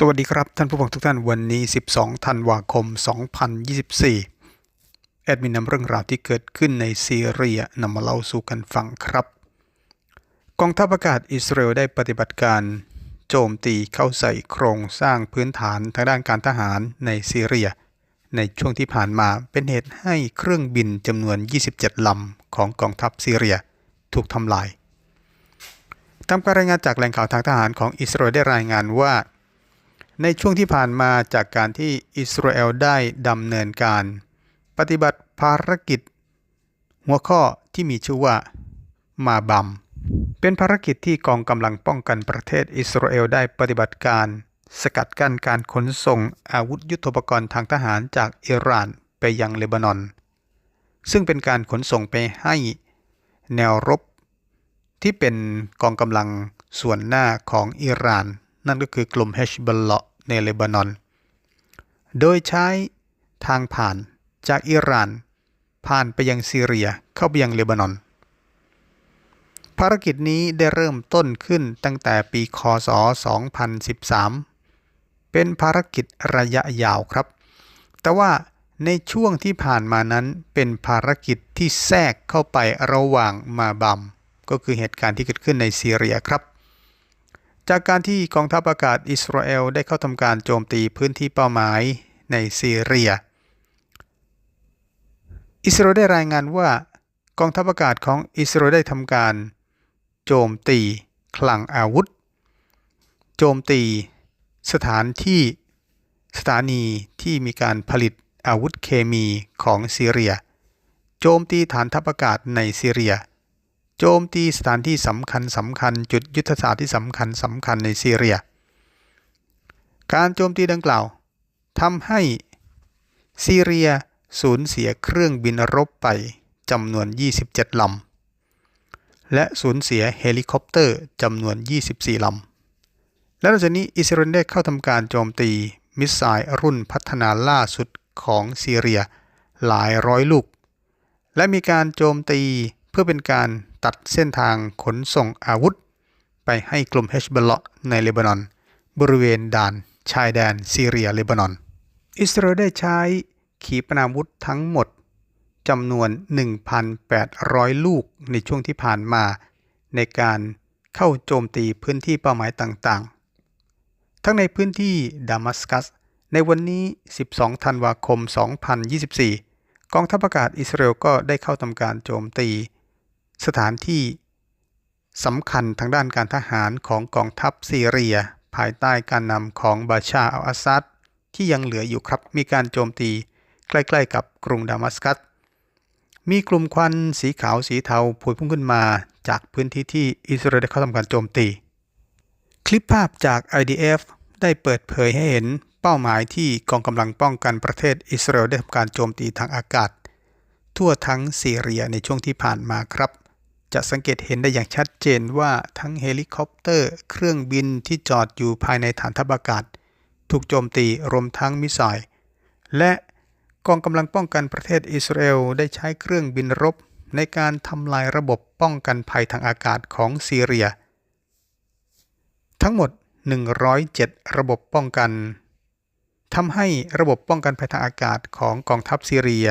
สวัสดีครับท่านผู้ฟังทุกท่านวันนี้ 12 ธันวาคม 2024 แอดมินนำเรื่องราวที่เกิดขึ้นในซีเรียนำมาเล่าสู่กันฟังครับ กองทัพอากาศอิสราเอลได้ปฏิบัติการ โจมตีเข้าใส่โครงสร้างพื้นฐานทางด้านการทหารในซีเรีย ในช่วงที่ผ่านมาเป็นเหตุให้เครื่องบินจำนวน 27 ลำของกองทัพซีเรียถูกทำลายตามการรายงานจากแหล่งข่าวทางทหารของอิสราเอลได้รายงานว่า ในช่วงที่ผ่านมาจากการที่อิสราเอลได้ดำเนินการ ปฏิบัติภารกิจ หัวข้อที่มีชื่อว่ามาบัมเป็นภารกิจที่กองกำลังป้องกันประเทศอิสราเอลได้ปฏิบัติการ สกัดกั้นการขนส่งอาวุธยุทโธปกรณ์ทางทหารจากอิหร่านไปยังเลบานอน ซึ่งเป็นการขนส่งไปให้แนวรบ ที่เป็นกองกำลังส่วนหน้าของอิหร่าน นั่นก็คือกลุ่มเฮชบอลเลาะในเลบานอน โดยใช้ทางผ่านจากอิหร่าน ผ่านไปยังซีเรียเข้าไปยังเลบานอน ภารกิจนี้ได้เริ่มต้นขึ้นตั้งแต่ปีคศ 2013 เป็นภารกิจระยะยาวครับ แต่ว่าในช่วงที่ผ่านมานั้นเป็นภารกิจที่แทรกเข้าไประหว่างมาบัมก็คือเหตุการณ์ที่เกิดขึ้นในซีเรียครับ จากการที่กองทัพอากาศอิสราเอลได้เข้าทำการโจมตีพื้นที่เป้าหมายในซีเรีย อิสราเอลได้รายงานว่ากองทัพอากาศของอิสราเอลได้ทำการ โจมตีคลังอาวุธ โจมตีสถานที่สถานีที่มีการผลิตอาวุธเคมีของซีเรีย โจมตีฐานทัพอากาศในซีเรีย โจมตีสถานที่สำคัญสำคัญจุดยุทธศาสตร์ที่สำคัญสำคัญในซีเรีย การโจมตีดังกล่าวทำให้ซีเรียสูญเสียเครื่องบินรบไปจำนวน 27 ลำ และสูญเสียเฮลิคอปเตอร์จำนวน 24 ลำ และนอกจากนี้อิสราเอลได้เข้าทำการโจมตีมิสไซล์รุ่นพัฒนาล่าสุดของซีเรียหลายร้อยลูก และมีการโจมตีเพื่อเป็นการตัดเส้นทางขนส่งอาวุธ ไปให้กลุ่มเฮชบอลในเลบานอน บริเวณด่านชายแดนซีเรียเลบานอน อิสราเอลได้ใช้ขีปนาวุธทั้งหมดจำนวน 1,800 ลูกในช่วงที่ผ่านมาในการเข้าโจมตีพื้นที่เป้าหมายต่างๆ ทั้งในพื้นที่ดามัสกัส ในวันนี้ 12 ธันวาคม 2024 กองทัพอากาศอิสราเอลก็ได้เข้าทำการโจมตี สถานที่สำคัญทางด้านการทหารของกองทัพซีเรีย ภายใต้การนำของบาชาอัลอาซัดที่ยังเหลืออยู่ครับมีการโจมตีใกล้ๆกับกรุงดามัสกัส มีกลุ่มควันสีขาวสีเทาพวยพุ่งขึ้นมาจากพื้นที่ที่อิสราเอลได้เข้าทำการโจมตี คลิปภาพจาก IDF ได้เปิดเผยให้เห็นเป้าหมายที่กองกำลังป้องกันประเทศอิสราเอลได้ทำการโจมตีทางอากาศ ทั่วทั้งซีเรียในช่วงที่ผ่านมาครับ จะสังเกตเห็นได้อย่างชัดเจนว่าทั้งเฮลิคอปเตอร์ เครื่องบินที่จอดอยู่ภายในฐานทัพอากาศ ถูกโจมตีรวมทั้งมิสไซล์และกองกำลังป้องกันประเทศอิสราเอลได้ใช้เครื่องบินรบ ในการทำลายระบบป้องกันภัยทางอากาศของซีเรีย ทั้งหมด 107 ระบบป้องกันทำให้ระบบป้องกันภัยทางอากาศของกองทัพซีเรีย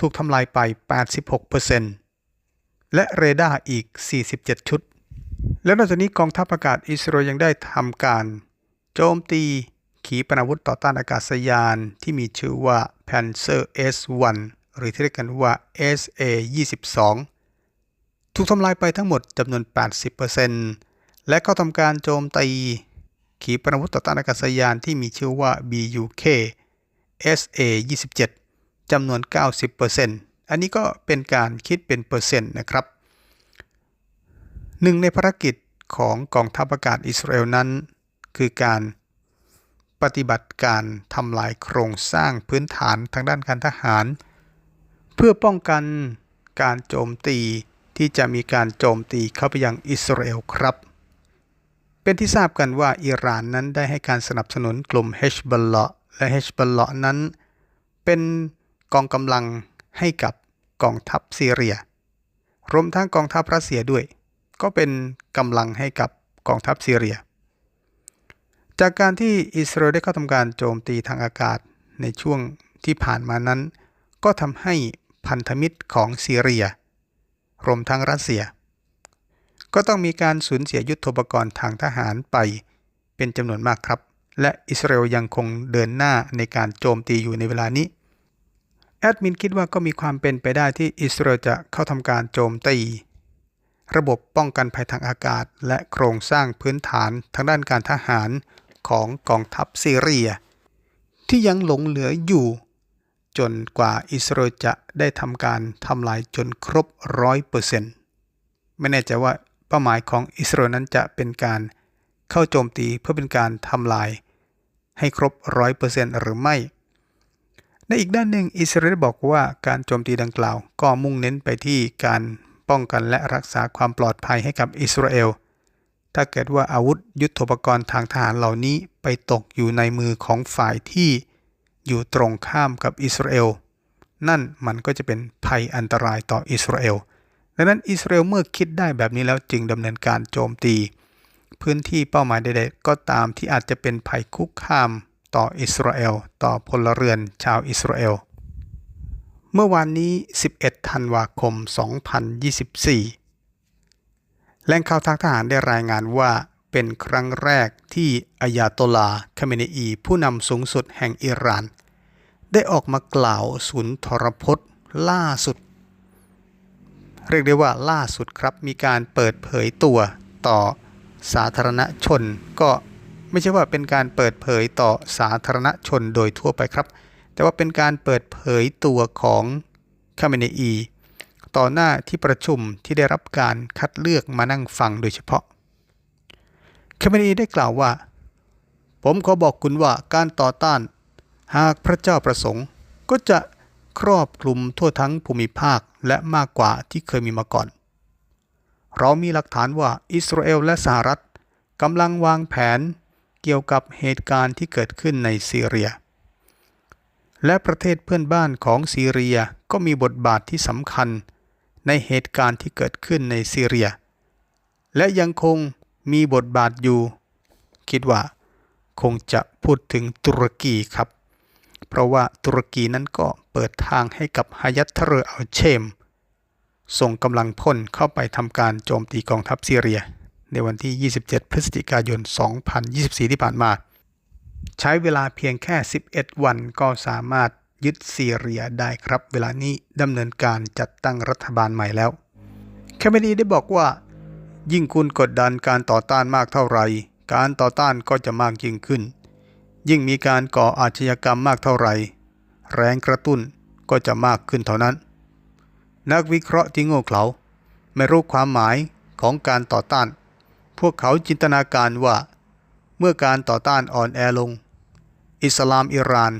ถูกทำลายไป 86% และเรดาร์อีก 47 ชุด และนอกจากนี้กองทัพอากาศอิสราเอลยังได้ทำการ โจมตีขีปนาวุธต่อต้านอากาศยานที่มีชื่อว่า Panzer S1 หรือที่เรียกกันว่า SA-22 ถูกทำลายไปทั้งหมดจำนวน 80%และก็ทำการโจมตีขีปนาวุธต่อต้านอากาศยานที่มีชื่อว่า BUK SA-27 จำนวน 90% อันนี้ก็เป็นการคิดเป็นเปอร์เซ็นต์นะครับหนึ่งในภารกิจของกองทัพอากาศอิสราเอลนั้น คือการปฏิบัติการทำลายโครงสร้างพื้นฐานทางด้านการทหาร เพื่อป้องกันการโจมตีที่จะมีการโจมตีเข้าไปยังอิสราเอลครับ เป็นที่ทราบกันว่าอิหร่านนั้นได้ให้การสนับสนุนกลุ่มเฮชบอลเลาะและเฮชบอลเลาะนั้น เป็นกองกำลัง ให้กับกองทัพซีเรีย รวมทั้งกองทัพรัสเซียด้วย ก็เป็นกำลังให้กับกองทัพซีเรีย จากการที่อิสราเอลได้เข้าทำการโจมตีทางอากาศในช่วงที่ผ่านมานั้น ก็ทำให้พันธมิตรของซีเรีย รวมทั้งรัสเซีย ก็ต้องมีการสูญเสียยุทธปกรณ์ทางทหารไปเป็นจำนวนมากครับ และอิสราเอลยังคงเดินหน้าในการโจมตีอยู่ในเวลานี้ แอดมินคิดว่าก็มีความเป็นไปได้ที่อิสราเอลจะเข้าทำการโจมตี ระบบป้องกันภัยทางอากาศ และโครงสร้างพื้นฐานทางด้านการทหารของกองทัพซีเรีย ที่ยังหลงเหลืออยู่ จนกว่าอิสราเอลจะได้ทำการทำลายจนครบร้อยเปอร์เซ็นต์ไม่แน่ใจว่าเป้าหมายของอิสราเอลนั้นจะเป็นการเข้าโจมตีเพื่อเป็นการทำลาย ให้ครบร้อยเปอร์เซ็นต์หรือไม่ ในอีกด้านหนึ่งอิสราเอลบอกว่าการโจมตีดังกล่าว ก็มุ่งเน้นไปที่การป้องกันและรักษาความปลอดภัยให้กับอิสราเอล ถ้าเกิดว่าอาวุธยุทโธปกรณ์ทางทหารเหล่านี้ไปตกอยู่ในมือของฝ่ายที่อยู่ตรงข้ามกับอิสราเอล นั่นมันก็จะเป็นภัยอันตรายต่ออิสราเอล ดังนั้นอิสราเอลเมื่อคิดได้แบบนี้แล้วจึงดำเนินการโจมตี พื้นที่เป้าหมายใดๆก็ตามที่อาจจะเป็นภัยคุกคาม ต่ออิสราเอล ต่อพลเรือนชาวอิสราเอล เมื่อวานนี้ 11 ธันวาคม 2024 แหล่งข่าวทางทหารได้รายงานว่าเป็นครั้งแรกที่อายาโตลาคาเมเนอีผู้นำสูงสุดแห่งอิหร่าน ได้ออกมากล่าวสุนทรพจน์ล่าสุด เรียกได้ว่าล่าสุดครับมีการเปิดเผยตัวต่อสาธารณชนก็ ไม่ใช่ว่าเป็นการเปิดเผยต่อสาธารณชนโดยทั่วไปครับ แต่ว่าเป็นการเปิดเผยตัวของคาเมเนอีต่อหน้าที่ประชุมที่ได้รับการคัดเลือกมานั่งฟังโดยเฉพาะคาเมเนอีได้กล่าวว่า ผมขอบอกคุณว่าการต่อต้าน หากพระเจ้าประสงค์ก็จะครอบคลุมทั่วทั้งภูมิภาคและมากกว่าที่เคยมีมาก่อน เรามีหลักฐานว่าอิสราเอลและสหรัฐกำลังวางแผน เกี่ยวกับเหตุการณ์ที่เกิดขึ้นในซีเรีย และประเทศเพื่อนบ้านของซีเรียก็มีบทบาทที่สำคัญในเหตุการณ์ที่เกิดขึ้นในซีเรีย และยังคงมีบทบาทอยู่ คิดว่า คงจะพูดถึงตุรกีครับ เพราะว่าตุรกีนั้นก็เปิดทางให้กับฮายัตเทเรออัลเชม ส่งกำลังพลเข้าไปทำการโจมตีกองทัพซีเรีย ในวันที่ 27 พฤศจิกายน 2024 ที่ผ่านมา ใช้เวลาเพียงแค่ 11 วันก็สามารถยึดซีเรียได้ครับ เวลานี้ดำเนินการจัดตั้งรัฐบาลใหม่แล้วแคมเบดีได้บอกว่า ยิ่งคุณกดดันการต่อต้านมากเท่าไหร่ การต่อต้านก็จะมากยิ่งขึ้น ยิ่งมีการก่ออาชญากรรมมากเท่าไหร่ แรงกระตุ้นก็จะมากขึ้นเท่านั้น นักวิเคราะห์ที่โง่เขลาไม่รู้ความหมายของการต่อต้าน พวกเขาจินตนาการว่า เมื่อการต่อต้านอ่อนแอลง อิสลามอิหร่าน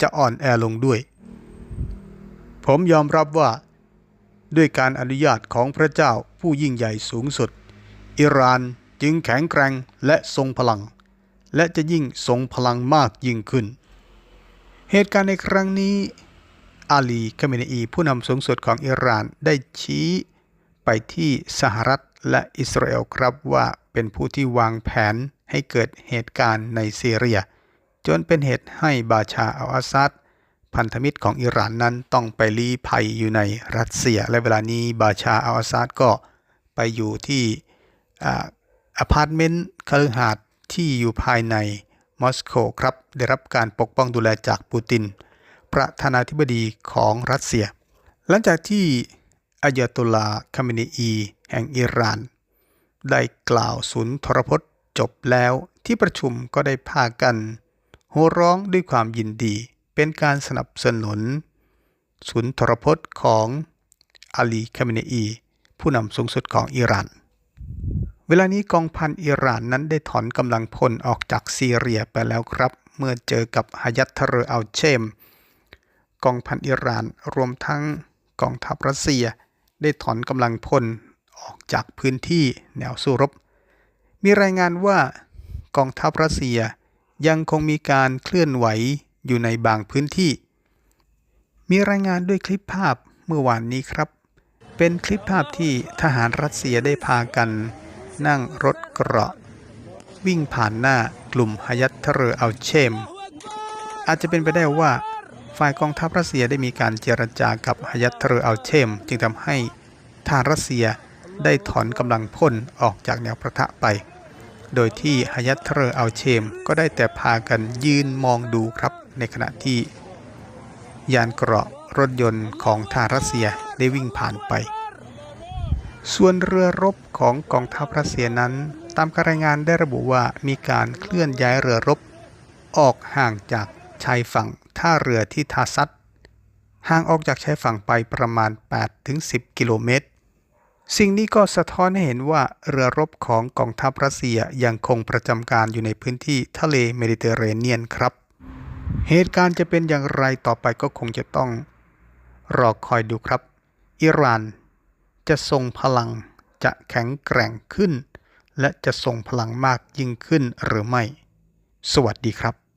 จะอ่อนแอลงด้วย ผมยอมรับว่า ด้วยการอนุญาตของพระเจ้าผู้ยิ่งใหญ่สูงสุด อิหร่านจึงแข็งแกร่งและทรงพลัง และจะยิ่งทรงพลังมากยิ่งขึ้น เหตุการณ์ในครั้งนี้ อาลีคาเมเนอีผู้นำสูงสุดของอิหร่านได้ชี้ไปที่สหรัฐ และอิสราเอลครับว่าเป็นผู้ที่วางแผนให้เกิดเหตุการณ์ในซีเรีย จนเป็นเหตุให้บาชาอัลอาซัดพันธมิตรของอิหร่านนั้นต้องไปลี้ภัยอยู่ในรัสเซีย และเวลานี้บาชาอัลอาซัดก็ไปอยู่ที่อพาร์ตเมนต์คฤหาสน์ที่อยู่ภายในมอสโกครับ ได้รับการปกป้องดูแลจากปูติน ประธานาธิบดีของรัสเซีย หลังจากที่อายาตุลาคาเมเนอี แห่งอิหร่าน ได้กล่าวสุนทรพจน์จบแล้วที่ประชุมก็ได้พากันโห่ร้องด้วยความยินดีเป็นการสนับสนุน สุนทรพจน์ของอาลีคาเมเนอี ผู้นำสูงสุดของอิหร่าน เวลานี้กองพันอิหร่านนั้นได้ถอนกำลังพลออกจากซีเรียไปแล้วครับ เมื่อเจอกับฮายัตเทเรออัลเชม กองพันอิหร่านรวมทั้งกองทัพรัสเซีย ได้ถอนกำลังพล ออกจากพื้นที่แนวสู้รบ มีรายงานว่ากองทัพรัสเซียยังคงมีการเคลื่อนไหวอยู่ในบางพื้นที่ มีรายงานด้วยคลิปภาพเมื่อวานนี้ครับ เป็นคลิปภาพที่ทหารรัสเซียได้พากัน นั่งรถเกราะ วิ่งผ่านหน้ากลุ่มฮายัตเทเรออัลเชม อาจจะเป็นไปได้ว่าฝ่ายกองทัพรัสเซียได้มีการเจรจากับฮายัตเทเรออัลเชม จึงทำให้ทางรัสเซีย ได้ถอนกำลังพ่นออกจากแนวประทะไป โดยที่ฮายัตเทเรออัลเชม ก็ได้แต่พากันยืนมองดูครับ ในขณะที่ ยานเกราะรถยนต์ของทางรัสเซียได้วิ่งผ่านไป ส่วนเรือรบของกองทัพรัสเซียนั้น ตามการรายงานได้ระบุว่ามีการเคลื่อนย้ายเรือรบ ออกห่างจากชายฝั่งท่าเรือที่ทาซัดห่างออกจากชายฝั่งไปประมาณ 8-10 กิโลเมตร สิ่งนี้ก็สะท้อนให้เห็นว่าเรือรบของกองทัพรัสเซียยังคงประจำการอยู่ในพื้นที่ทะเลเมดิเตอร์เรเนียนครับ เหตุการณ์จะเป็นอย่างไรต่อไปก็คงจะต้อง รอคอยดูครับ อิหร่านจะทรงพลังจะแข็งแกร่งขึ้น และจะทรงพลังมากยิ่งขึ้นหรือไม่ สวัสดีครับ